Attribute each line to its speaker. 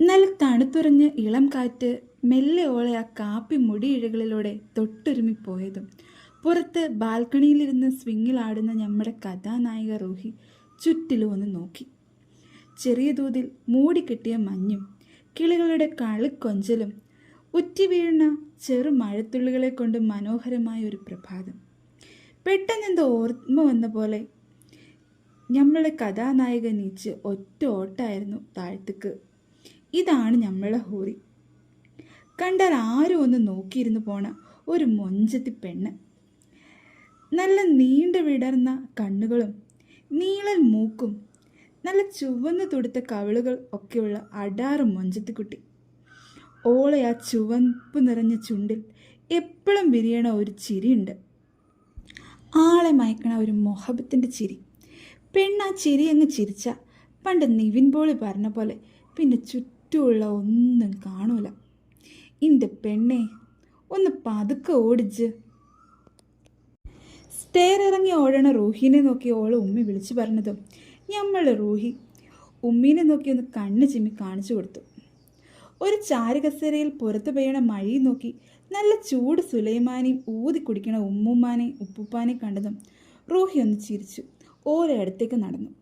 Speaker 1: നല്ല തണുത്തുറഞ്ഞ് ഇളം കാറ്റ് മെല്ലെ ഓളെ ആ കാപ്പി മുടിയിഴകളിലൂടെ തൊട്ടുരുമിപ്പോയതും. പുറത്ത് ബാൽക്കണിയിലിരുന്ന് സ്വിങ്ങിലാടുന്ന നമ്മുടെ കഥാനായിക റൂഹി ചുറ്റിലും ഒന്ന് നോക്കി. ചെറിയ തോതിൽ മൂടിക്കെട്ടിയ മഞ്ഞും കിളികളുടെ കളിക്കൊഞ്ചലും ഉറ്റി വീഴുന്ന ചെറു മഴത്തുള്ളികളെ കൊണ്ട് മനോഹരമായ ഒരു പ്രഭാതം. പെട്ടെന്നെന്തോ ഓർമ്മ വന്ന പോലെ നമ്മളെ കഥാനായിക നീച്ച് ഒറ്റ ഓട്ടായിരുന്നു താഴ്ത്തിക്ക്. ഇതാണ് നമ്മളെ ഹൂറി. കണ്ടാൽ ആരും ഒന്ന് നോക്കിയിരുന്നു പോണ ഒരു മൊഞ്ചത്തി പെണ്ണ്. നല്ല നീണ്ടു വിടർന്ന കണ്ണുകളും നീളൻ മൂക്കും നല്ല ചുവന്ന് തുടുത്ത കവിളുകൾ ഒക്കെയുള്ള അടാറ് മൊഞ്ചത്തിക്കുട്ടി ഓളെ ആ ചുവപ്പ് നിറഞ്ഞ ചുണ്ടിൽ എപ്പോഴും വിരിയണ ഒരു ചിരിയുണ്ട്. ആളെ മയക്കണ ഒരു മൊഹബത്തിന്റെ ചിരി. പെണ്ണ് ആ ചിരി അങ്ങ് ചിരിച്ച പണ്ട് നിവിൻ പോളി പറഞ്ഞ പോലെ പിന്നെ ചുറ്റുമുള്ള ഒന്നും കാണൂല. എന്റെ പെണ്ണെ ഒന്ന് പതുക്കെ ഓടിച്ച്. സ്റ്റെയർ ഇറങ്ങി ഓടണ റൂഹിനെ നോക്കി ഓൾ ഉമ്മി വിളിച്ചു പറഞ്ഞതും. നമ്മൾ റൂഹി ഉമ്മീനെ നോക്കി ഒന്ന് കണ്ണ് ചിമ്മി കാണിച്ചു കൊടുത്തു. ഒരു ചാരുകസേരയിൽ പുറത്തു പെയ്യണ മഴയും നോക്കി നല്ല ചൂട് സുലൈമാനെയും ഊതി കുടിക്കണ ഉമ്മുമ്മാനെയും ഉപ്പുപ്പാനെയും കണ്ടതും റൂഹി ഒന്ന് ചിരിച്ചു. ഓരോ അടുത്തേക്ക് നടന്നു.